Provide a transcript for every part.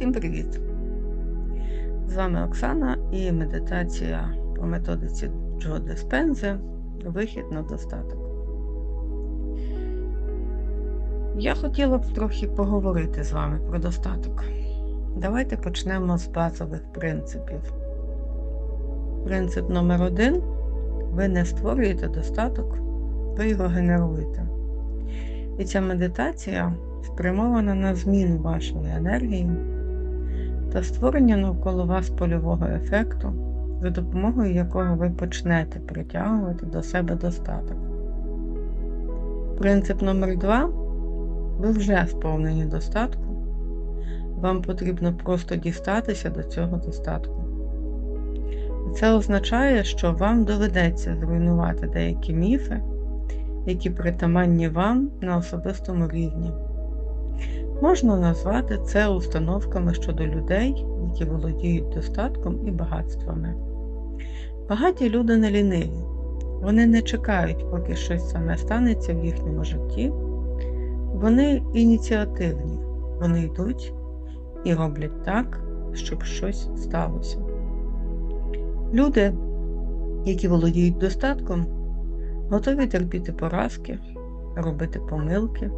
Всім привіт! З вами Оксана і медитація по методиці Джо Диспензи Вихід на достаток. Я хотіла б трохи поговорити з вами про достаток. Давайте почнемо з базових принципів. Принцип номер один ви не створюєте достаток, ви його генеруєте. І ця медитація спрямована на зміну вашої енергії та створення навколо вас польового ефекту, за допомогою якого ви почнете притягувати до себе достаток. Принцип номер 2 ви вже сповнені достатку. Вам потрібно просто дістатися до цього достатку. Це означає, що вам доведеться зруйнувати деякі міфи, які притаманні вам на особистому рівні. Можна назвати це установками щодо людей, які володіють достатком і багатствами. Багаті люди не ліниві, вони не чекають, поки щось саме станеться в їхньому житті. Вони ініціативні, вони йдуть і роблять так, щоб щось сталося. Люди, які володіють достатком, готові терпіти поразки, робити помилки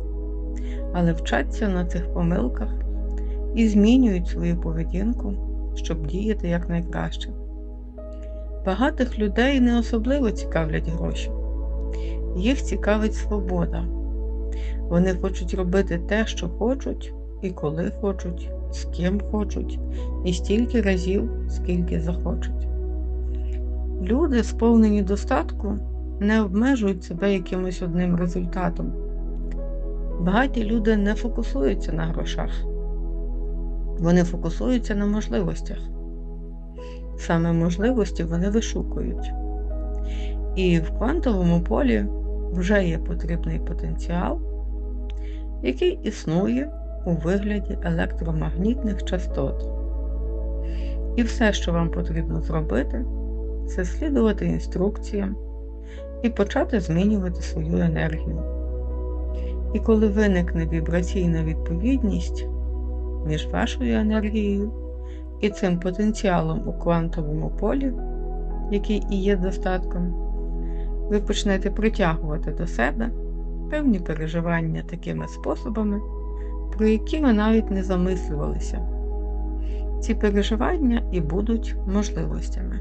але вчаться на цих помилках і змінюють свою поведінку, щоб діяти якнайкраще. Багатих людей не особливо цікавлять гроші, їх цікавить свобода. Вони хочуть робити те, що хочуть, і коли хочуть, з ким хочуть, і стільки разів, скільки захочуть. Люди, сповнені достатку, не обмежують себе якимось одним результатом. Багаті люди не фокусуються на грошах, вони фокусуються на можливостях. Саме можливості вони вишукують. І в квантовому полі вже є потрібний потенціал, який існує у вигляді електромагнітних частот. І все, що вам потрібно зробити, це слідувати інструкціям і почати змінювати свою енергію. І коли виникне вібраційна відповідність між вашою енергією і цим потенціалом у квантовому полі, який і є достатком, ви почнете притягувати до себе певні переживання такими способами, про які ви навіть не замислювалися. Ці переживання і будуть можливостями.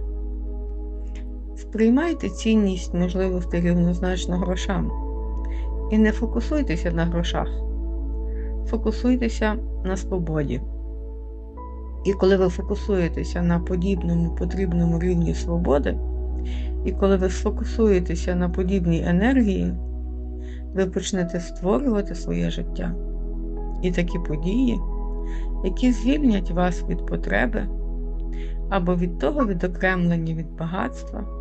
Сприймайте цінність можливостей рівнозначно грошам. І не фокусуйтеся на грошах, фокусуйтеся на свободі. І коли ви фокусуєтеся на подібному потрібному рівні свободи, і коли ви сфокусуєтеся на подібній енергії, ви почнете створювати своє життя і такі події, які звільнять вас від потреби або від того відокремлення від багатства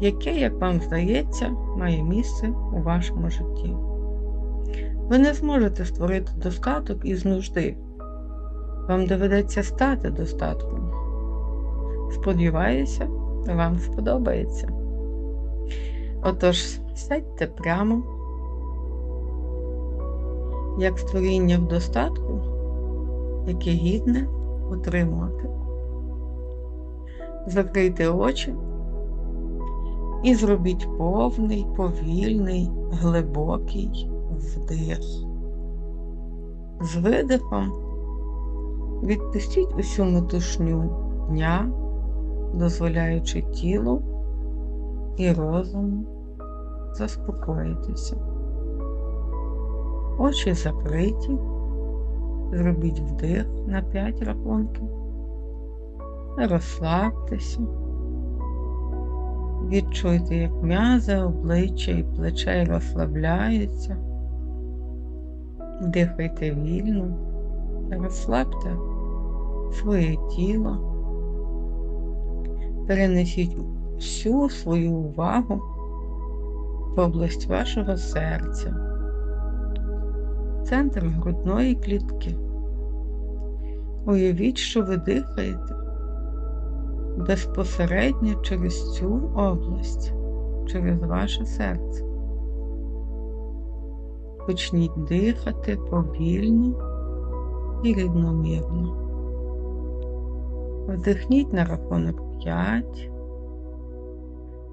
яке, як вам здається, має місце у вашому житті. Ви не зможете створити достаток із нужди. Вам доведеться стати достатком. Сподіваюся, вам сподобається. Отож, сядьте прямо, як створіння в достатку, яке гідне утримувати. Закрийте очі і зробіть повний, повільний, глибокий вдих. З видихом відпустіть усю метушню дня, дозволяючи тілу і розуму заспокоїтися. Очі закриті, зробіть вдих на 5 рахунків, розслабтеся. Відчуйте, як м'язи, обличчя і плечей розслабляються. Дихайте вільно, розслабте своє тіло, перенесіть всю свою увагу в область вашого серця, центр грудної клітки. Уявіть, що ви дихаєте безпосередньо через цю область, через ваше серце. Почніть дихати повільно і рівномірно. Вдихніть на рахунок 5,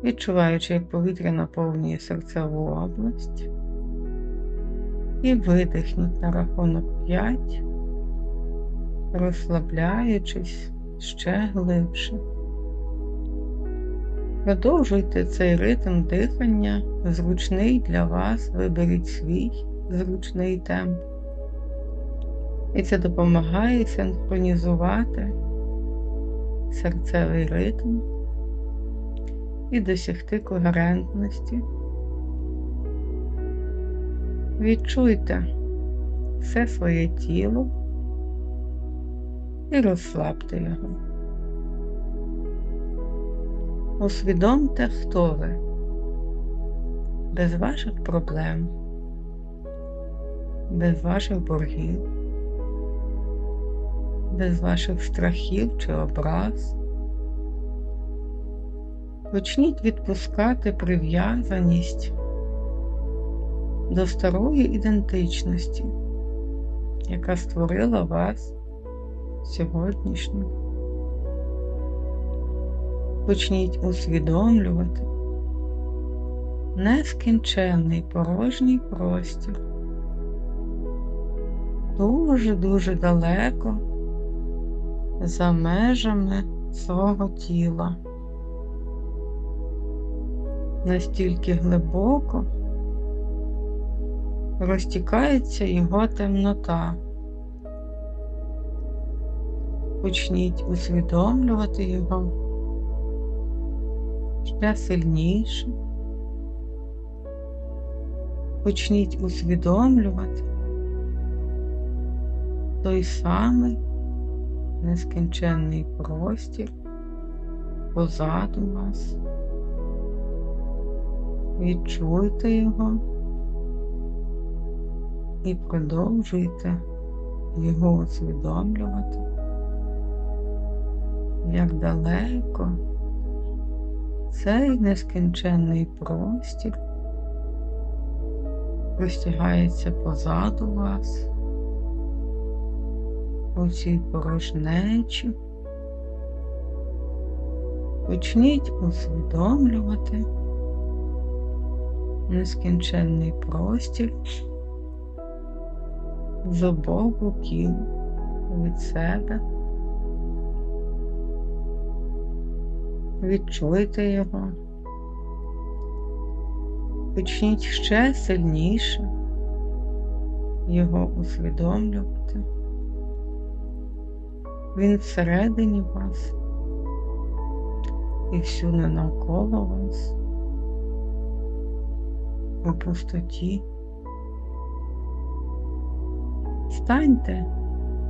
відчуваючи, як повітря наповнює серцеву область. І видихніть на рахунок 5, розслабляючись ще глибше. Продовжуйте цей ритм дихання, зручний для вас, виберіть свій зручний темп. І це допомагає синхронізувати серцевий ритм і досягти когерентності. Відчуйте все своє тіло і розслабте його. Усвідомте, хто ви, без ваших проблем, без ваших боргів, без ваших страхів чи образ. Почніть відпускати прив'язаність до старої ідентичності, яка створила вас сьогоднішню. Почніть усвідомлювати нескінченний порожній простір, дуже-дуже далеко за межами свого тіла, настільки глибоко розтікається його темнота. Почніть усвідомлювати його ще сильніше. Почніть усвідомлювати той самий нескінченний простір позаду вас. Відчуйте його і продовжуйте його усвідомлювати, як далеко цей нескінченний простір простягається позаду вас у цій порожнечі. Почніть усвідомлювати нескінченний простір з обох боків від себе. Відчуйте його. Почніть ще сильніше його усвідомлювати. Він всередині вас і всюди навколо вас у пустоті. Станьте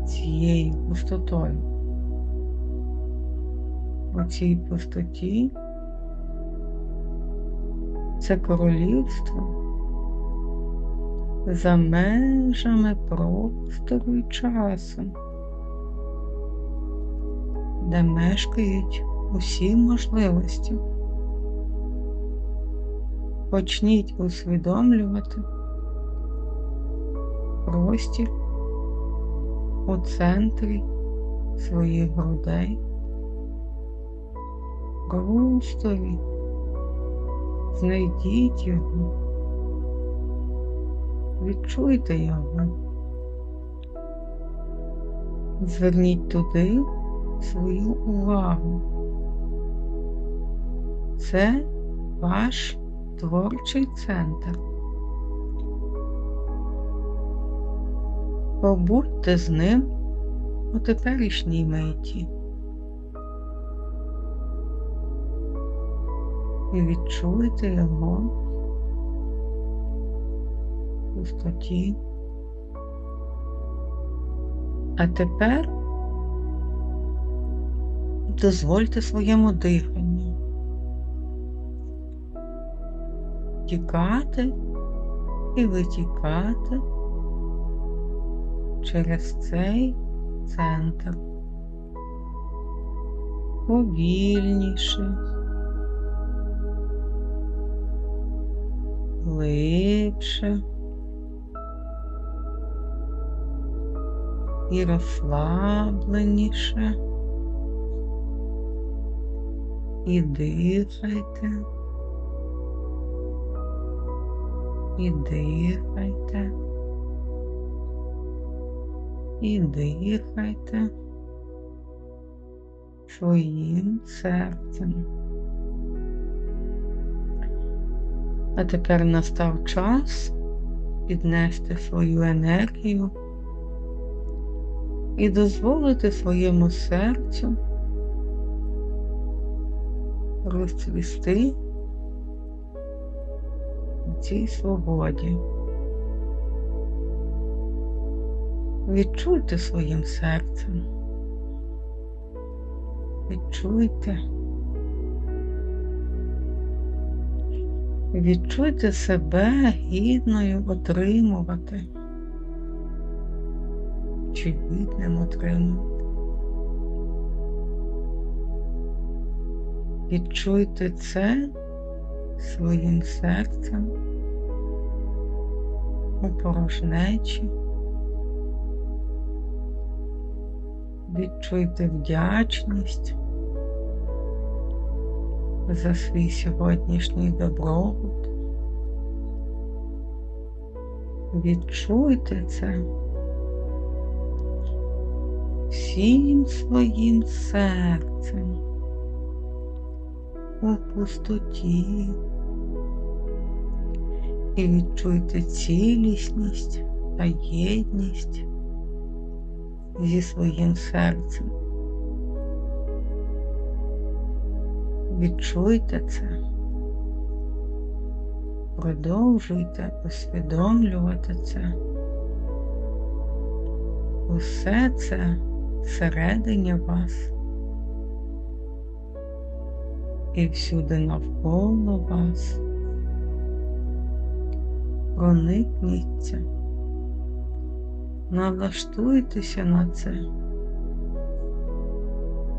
цією пустотою. У цій пустоті це королівство за межами простору і часу, де мешкають усі можливості. Почніть усвідомлювати простір у центрі своїх грудей, просторі, знайдіть його, відчуйте його, зверніть туди свою увагу. Це ваш творчий центр. Побудьте з ним у теперішній миті і відчуйте його в пустоті. А тепер дозвольте своєму диханню тікати і витікати через цей центр. Повільніше, глибше і розслабленіше. І дихайте. І дихайте. І дихайте своїм серцем. А тепер настав час піднести свою енергію і дозволити своєму серцю розцвісти в цій свободі. Відчуйте своїм серцем. Відчуйте. Відчуйте себе гідною отримувати, чи гідним отримувати. Відчуйте це своїм серцем у порожнечі. Відчуйте вдячність за свій сьогоднішній добробут. Відчуйте це всім своїм серцем у пустоті і відчуйте цілісність та єдність зі своїм серцем. Відчуйте це, продовжуйте усвідомлювати це. Усе це всередині вас і всюди навколо вас. Проникніться, налаштуйтеся на це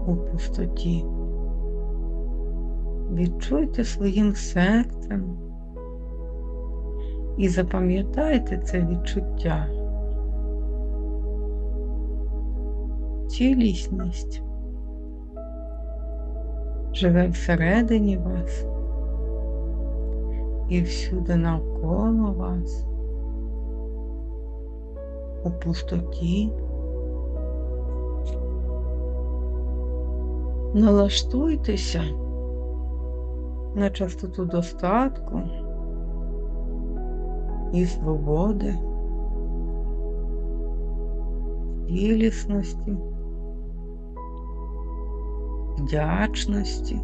у пустоті. Відчуйте своїм серцем і запам'ятайте це відчуття. Цілісність живе всередині вас і всюди навколо вас, у пустоті. Налаштуйтеся на частоту достатку і свободи, цілісності, вдячності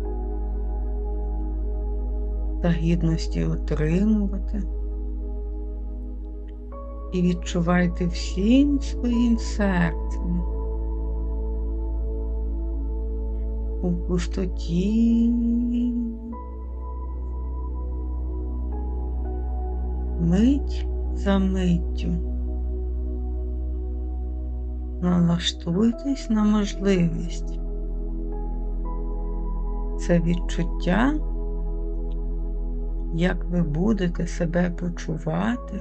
та гідності отримувати. І відчувайте всім своїм серцем у пустоті мить за миттю. Налаштуйтесь на можливість. Це відчуття, як ви будете себе почувати,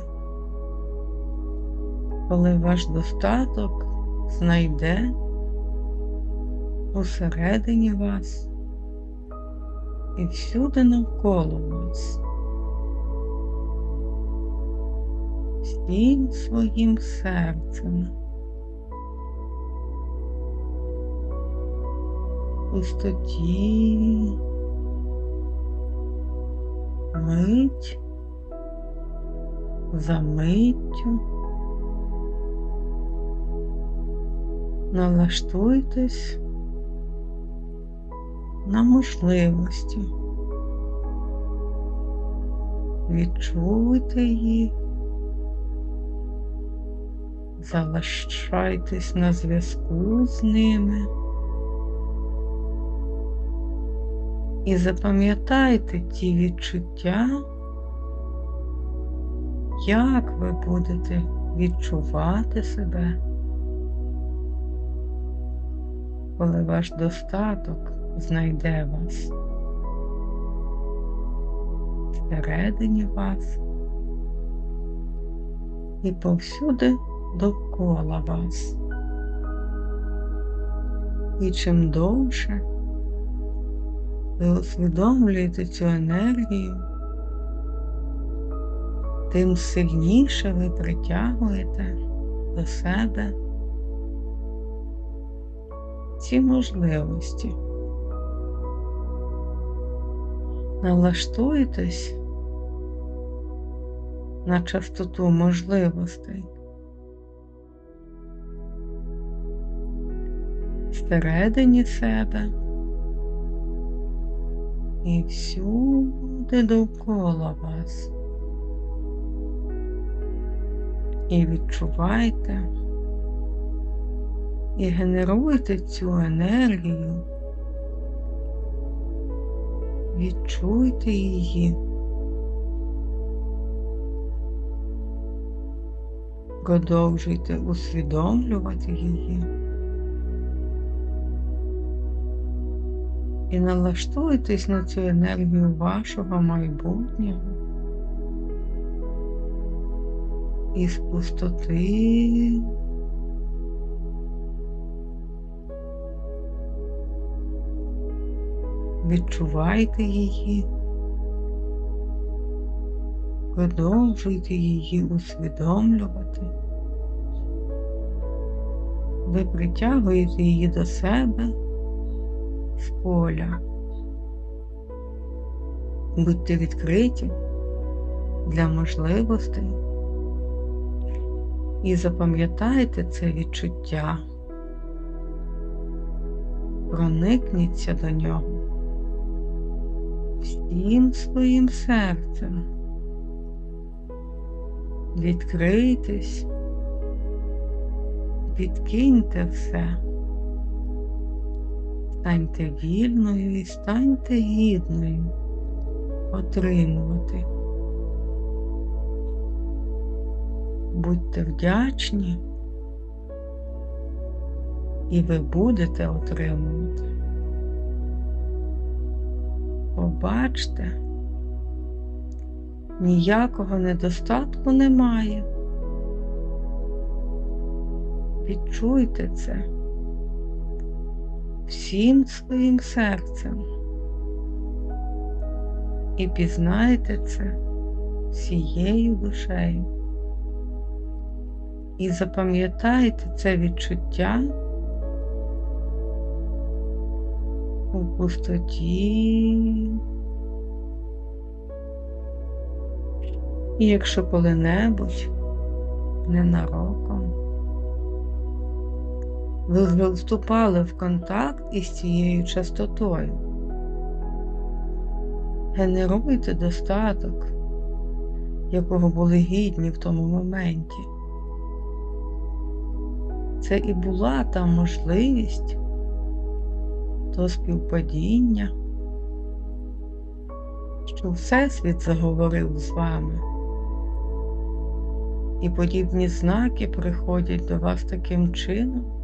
коли ваш достаток знайде усередині вас і всюди навколо вас. Всім своїм серцем. Пустоті, мить за миттю. Налаштуйтесь на можливості. Відчуйте їх залишайтесь на зв'язку з ними. І запам'ятайте ті відчуття, як ви будете відчувати себе, коли ваш достаток знайде вас. Всередині вас. І повсюди довкола вас. І чим довше ви усвідомлюєте цю енергію, тим сильніше ви притягуєте до себе ці можливості. Налаштуйтесь на частоту можливостей. Всередині себе і всюди довкола вас. І відчувайте і генеруйте цю енергію, відчуйте її. Продовжуйте усвідомлювати її і налаштуйтесь на цю енергію вашого майбутнього із пустоти. Відчувайте її, продовжуйте її усвідомлювати. Ви притягуєте її до себе з поля. Будьте відкриті для можливостей і запам'ятайте це відчуття, проникніться до нього всім своїм серцем. Відкрийтесь, відкиньте все, станьте вільною і станьте гідною отримувати. Будьте вдячні, і ви будете отримувати. Побачте, ніякого недостатку немає. Відчуйте це всім своїм серцем і пізнайте це всією душею. І запам'ятайте це відчуття у пустоті. І якщо коли-небудь ненароком ви вступали в контакт із цією частотою, генеруйте достаток, якого були гідні в тому моменті. Це і була та можливість то співпадіння, що Всесвіт заговорив з вами. І подібні знаки приходять до вас таким чином,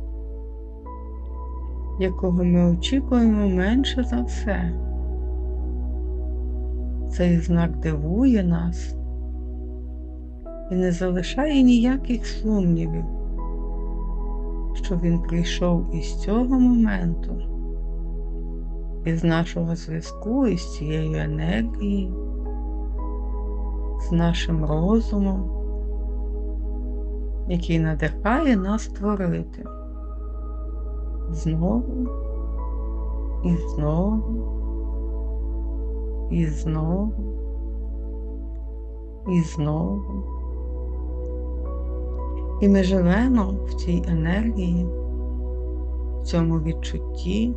якого ми очікуємо менше за все. Цей знак дивує нас і не залишає ніяких сумнівів, що він прийшов із цього моменту, із нашого зв'язку, із цією енергією, з нашим розумом, який надихає нас творити знову і знову і знову і знову. І ми живемо в цій енергії, в цьому відчутті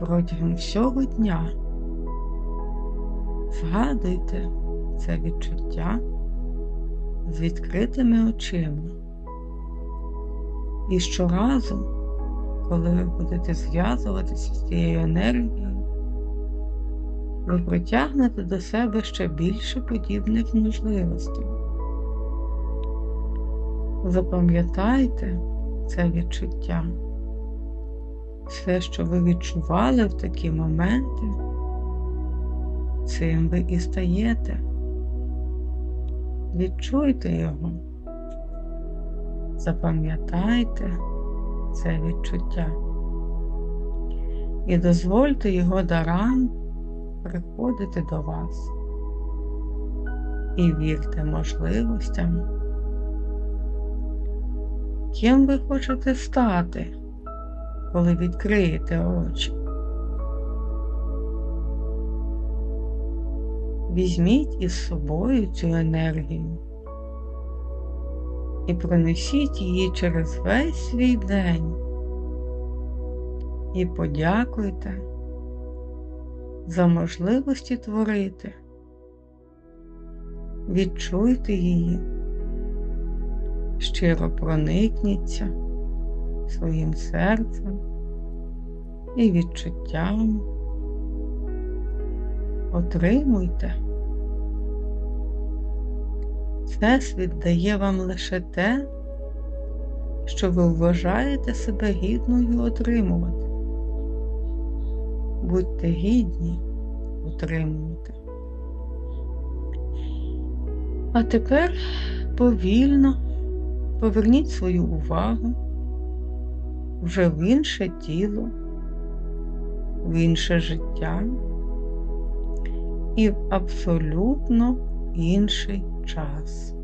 протягом всього дня. Згадуйте це відчуття з відкритими очима. І щоразу, коли ви будете зв'язуватися з цією енергією, ви притягнете до себе ще більше подібних можливостей. Запам'ятайте це відчуття. Все, що ви відчували в такі моменти, цим ви і стаєте. Відчуйте його, запам'ятайте це відчуття. І дозвольте його дарам приходити до вас. І вірте можливостям, ким ви хочете стати, коли відкриєте очі. Візьміть із собою цю енергію і пронесіть її через весь свій день і подякуйте за можливості творити. Відчуйте її, щиро проникніться своїм серцем і відчуттям. Отримуйте. Всесвіт дає вам лише те, що ви вважаєте себе гідною отримувати. Будьте гідні отримувати. А тепер повільно поверніть свою увагу вже в інше тіло, в інше життя і в абсолютно інший час.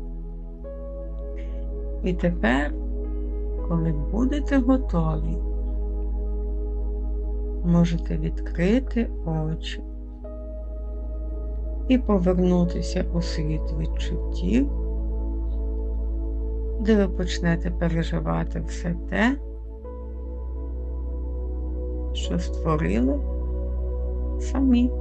І тепер, коли будете готові, можете відкрити очі і повернутися у світ відчуттів, де ви почнете переживати все те, що створили самі.